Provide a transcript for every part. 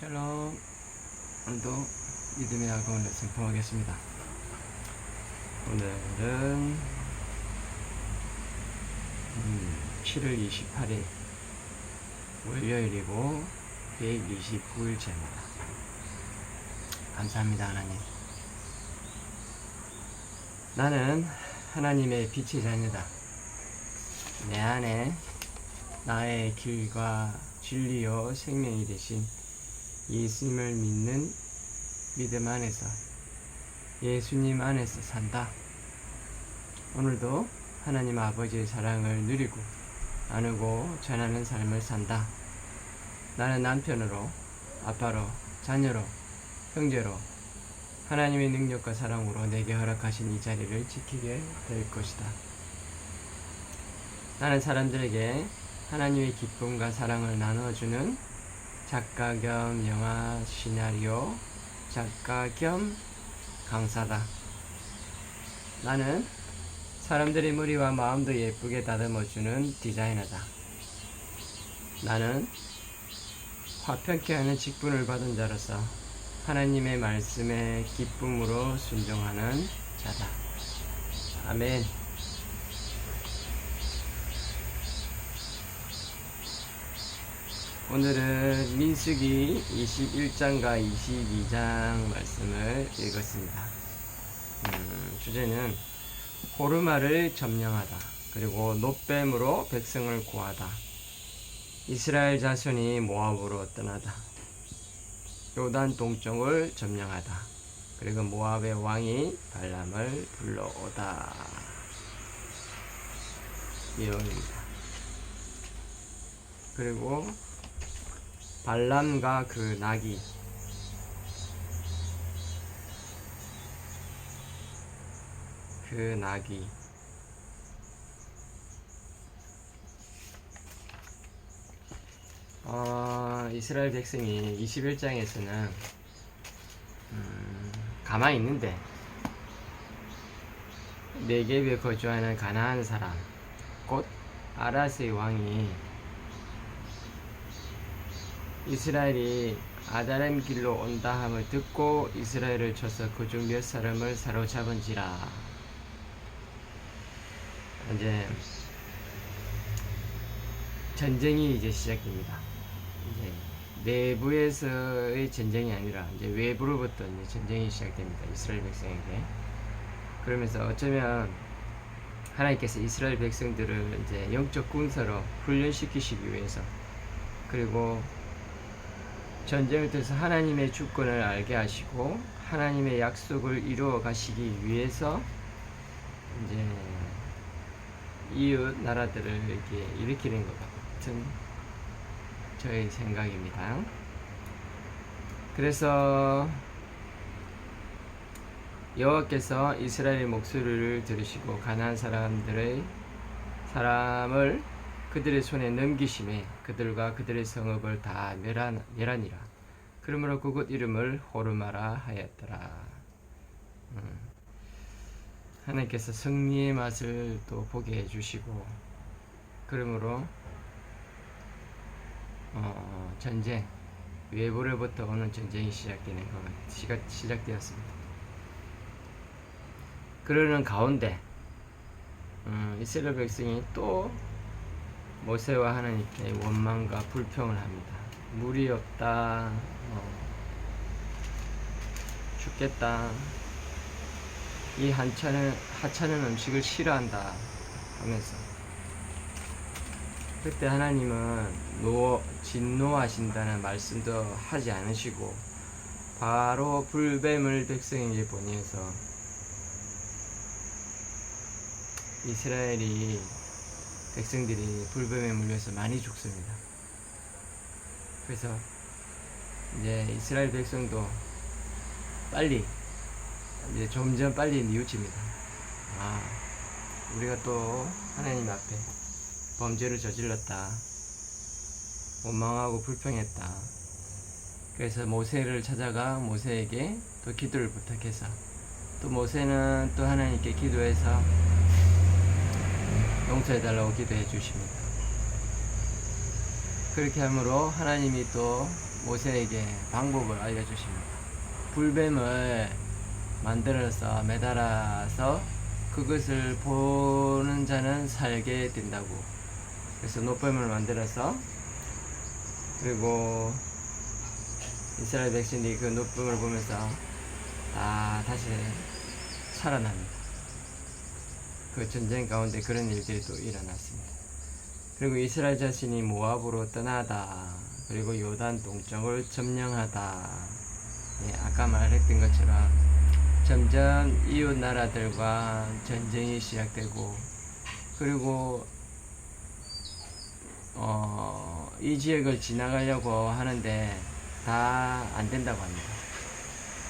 샬롬. 오늘도 믿음의 학원을 생통하겠습니다. 오늘은 음, 7월 28일 월요일이고 129일째입니다 감사합니다 하나님. 나는 하나님의 빛의 자녀다. 내 안에 나의 길과 진리요 생명이 되신 예수님을 믿는 믿음 안에서 예수님 안에서 산다. 오늘도 하나님 아버지의 사랑을 누리고 나누고 전하는 삶을 산다. 나는 남편으로, 아빠로, 자녀로, 형제로 하나님의 능력과 사랑으로 내게 허락하신 이 자리를 지키게 될 것이다. 나는 사람들에게 하나님의 기쁨과 사랑을 나눠주는 작가 겸 영화 시나리오 작가 겸 강사다. 나는 사람들의 머리와 마음도 예쁘게 다듬어주는 디자이너다. 나는 화평케 하는 직분을 받은 자로서 하나님의 말씀에 기쁨으로 순종하는 자다. 아멘. 오늘은 민수기 21장과 22장 말씀을 읽었습니다. 음, 주제는 호르마를 점령하다. 그리고 노뱀으로 백성을 구하다. 이스라엘 자손이 모압으로 떠나다. 요단 동쪽을 점령하다. 그리고 모압의 왕이 발람을 불러오다. 내용입니다. 그리고 발람과 그 낙이. 그 낙이. 어, 이스라엘 백성이 21장에서는 음, 가만히 있는데 네겝에 거주하는 가나안 사람 곧 아라스의 왕이 이스라엘이 아다렘 길로 온다 함을 듣고 이스라엘을 쳐서 그중 몇 사람을 사로잡은지라 이제 전쟁이 이제 시작됩니다. 이제 내부에서의 전쟁이 아니라 이제 외부로부터 이제 전쟁이 시작됩니다. 이스라엘 백성에게 그러면서 어쩌면 하나님께서 이스라엘 백성들을 이제 영적 군사로 훈련시키시기 위해서 그리고 전쟁을 통해서 하나님의 주권을 알게 하시고 하나님의 약속을 이루어 가시기 위해서 이제 이웃 나라들을 이렇게 일으키는 것 같은 저의 생각입니다. 그래서 여호와께서 이스라엘의 목소리를 들으시고 가나안 사람들의 사람을 그들의 손에 넘기심에 그들과 그들의 성읍을 다 멸한, 멸하니라. 그러므로 그곳 이름을 호르마라 하였더라. 음. 하나님께서 승리의 맛을 또 보게 해주시고 그러므로 어, 전쟁 외부로부터 오는 전쟁이 시작되는 것 시작, 시작되었습니다. 그러는 가운데 음, 이스라엘 백성이 또 모세와 하나님께 원망과 불평을 합니다. 물이 없다. 어, 죽겠다. 이 한차는 하찮은 음식을 싫어한다 하면서 그때 하나님은 노 진노하신다는 말씀도 하지 않으시고 바로 불뱀을 백성에게 보내서 이스라엘이 백성들이 불뱀에 물려서 많이 죽습니다. 그래서 이제 이스라엘 백성도 빨리 이제 점점 빨리 뉘우칩니다. 아, 우리가 또 하나님 앞에 범죄를 저질렀다. 원망하고 불평했다. 그래서 모세를 찾아가 모세에게 또 기도를 부탁해서 또 모세는 또 하나님께 기도해서 용서해달라고 기도해 주십니다. 그렇게 함으로 하나님이 또 모세에게 방법을 알려주십니다. 불뱀을 만들어서 매달아서 그것을 보는 자는 살게 된다고. 그래서 노뱀을 만들어서 그리고 이스라엘 백성들이 그 노뱀을 보면서 다 다시 살아납니다. 그 전쟁 가운데 그런 일들이 또 일어났습니다. 그리고 이스라엘 자신이 모압으로 떠나다 그리고 요단 동쪽을 점령하다 예, 아까 말했던 것처럼 점점 이웃 나라들과 전쟁이 시작되고 그리고 어, 이 지역을 지나가려고 하는데 다 안 된다고 합니다.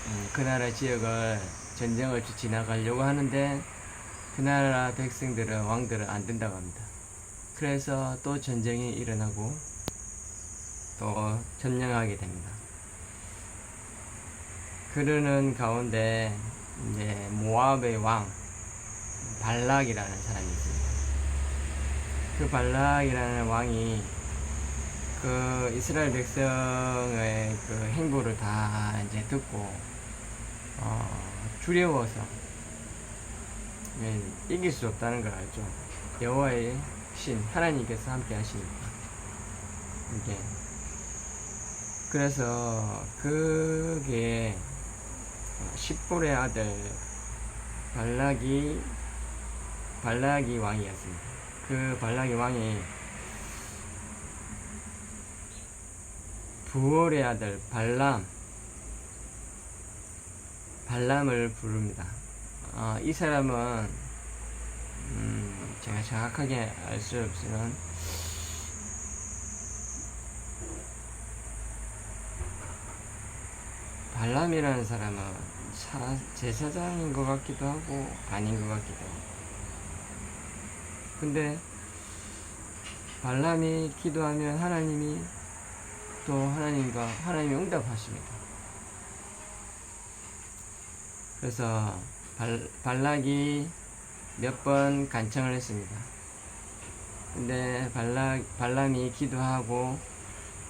음, 그 나라 지역을 전쟁을 지나가려고 하는데 그 나라 백성들은 왕들은 안 된다고 합니다. 그래서 또 전쟁이 일어나고 또 점령하게 됩니다. 그러는 가운데 이제 모압의 왕 발락이라는 사람이 있습니다. 그 발락이라는 왕이 그 이스라엘 백성의 그 행보를 다 이제 듣고 어, 두려워서 예, 이길 수 없다는 걸 알죠. 여호와의 신 하나님께서 함께 하시니까 이게 그래서 그게 십볼의 아들 발락이 발락이 왕이었습니다. 그 발락이 왕이 부월의 아들 발람 발람을 부릅니다. 어, 이 사람은 음, 제가 정확하게 알 수 없지만 발람이라는 사람은 사, 제사장인 것 같기도 하고 아닌 것 같기도 하고 근데 발람이 기도하면 하나님이 또 하나님과 하나님이 응답하십니다. 그래서 발, 발락이 몇 번 간청을 했습니다. 근데 발락, 발람이 기도하고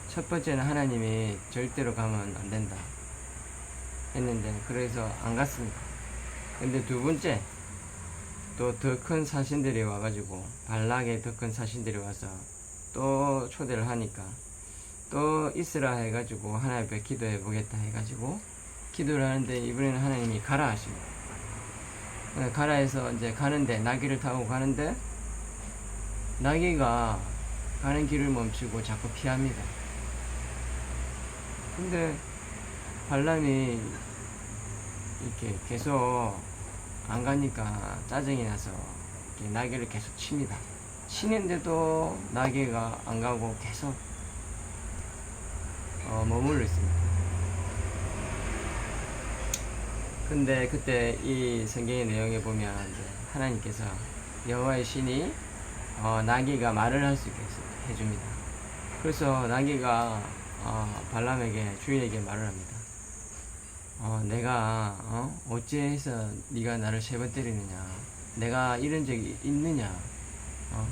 첫 번째는 하나님이 절대로 가면 안 된다. 했는데 그래서 안 갔습니다. 근데 두 번째 또 더 큰 사신들이 와가지고 발락의 더큰 사신들이 와서 또 초대를 하니까 또 있으라 해가지고 하나님 앞에 기도해 보겠다 해가지고 기도를 하는데 이번에는 하나님이 가라 하십니다. 네, 가라 해서 이제 가는데 나귀를 타고 가는데 나귀가 가는 길을 멈추고 자꾸 피합니다. 근데 발람이 이렇게 계속 안 가니까 짜증이 나서 나귀를 계속 칩니다. 치는데도 나귀가 안 가고 계속 어, 머물러 있습니다. 근데 그때 이 성경의 내용에 보면 하나님께서 여호와의 신이 어, 나귀가 말을 할 수 있게 해줍니다. 그래서 나귀가 어, 발람에게 주인에게 말을 합니다. 어, 내가 어? 어찌해서 네가 나를 세 번 때리느냐? 내가 이런 적이 있느냐? 어?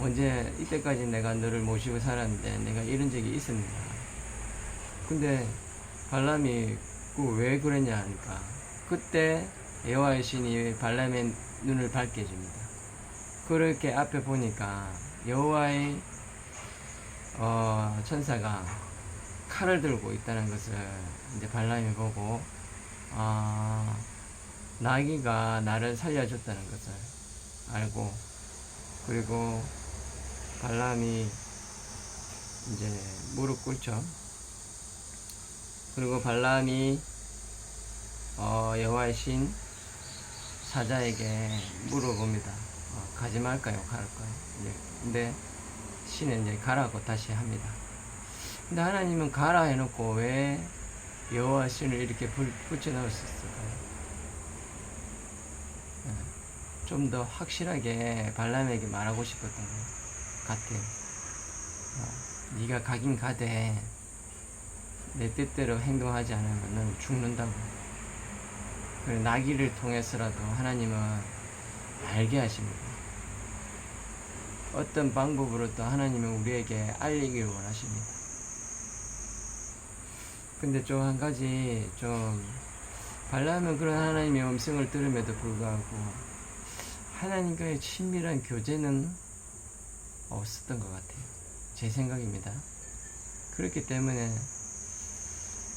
언제 이때까지 내가 너를 모시고 살았는데 내가 이런 적이 있었느냐? 근데 발람이 그 왜 그랬냐 하니까 그때 여호와의 신이 발람의 눈을 밝게 해줍니다. 그렇게 앞에 보니까 여호와의 어, 천사가 칼을 들고 있다는 것을 이제 발람이 보고 아, 나귀가 나를 살려줬다는 것을 알고 그리고 발람이 이제 무릎 꿇죠. 그리고 발람이 어, 여호와의 신 사자에게 물어봅니다. 어, 가지 말까요? 갈까요? 이제 근데 신은 이제 가라고 다시 합니다. 근데 하나님은 가라 해놓고 왜 여호와 신을 이렇게 붙여 넣으셨을까요? 예, 좀더 확실하게 발람에게 말하고 싶었던 것 같아요. 어, 네가 가긴 가되 내 뜻대로 행동하지 않으면 넌 죽는다고. 그리고 나귀를 통해서라도 하나님은 알게 하십니다. 어떤 방법으로 또 하나님은 우리에게 알리기를 원하십니다. 근데 좀 한 가지 좀 발라면 그런 하나님의 음성을 들음에도 불구하고 하나님과의 친밀한 교제는 없었던 것 같아요. 제 생각입니다. 그렇기 때문에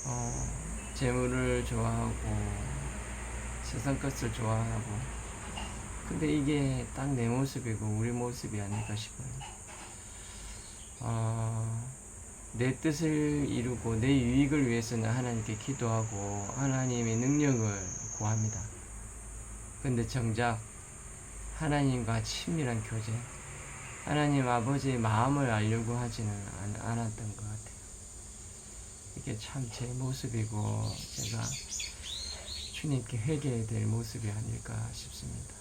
어, 재물을 좋아하고 세상 것을 좋아하고 근데 이게 딱 내 모습이고 우리 모습이 아닐까 싶어요. 어, 내 뜻을 이루고 내 유익을 위해서는 하나님께 기도하고 하나님의 능력을 구합니다. 근데 정작 하나님과 친밀한 교제, 하나님 아버지의 마음을 알려고 하지는 않, 않았던 것 같아요. 이게 참 제 모습이고 제가 주님께 회개해야 될 모습이 아닐까 싶습니다.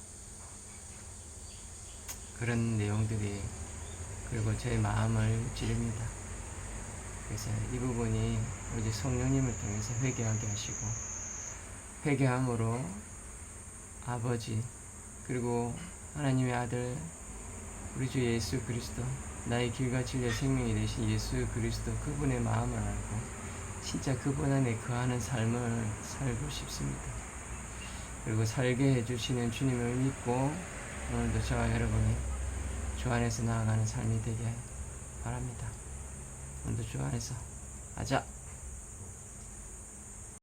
그런 내용들이 그리고 제 마음을 찌릅니다. 그래서 이 부분이 오직 성령님을 통해서 회개하게 하시고 회개함으로 아버지 그리고 하나님의 아들 우리 주 예수 그리스도 나의 길과 진리의 생명이 되신 예수 그리스도 그분의 마음을 알고 진짜 그분 안에 거하는 삶을 살고 싶습니다. 그리고 살게 해주시는 주님을 믿고 오늘도 저와 여러분이 주 안에서 나아가는 삶이 되게 바랍니다. 오늘도 주 안에서 하자.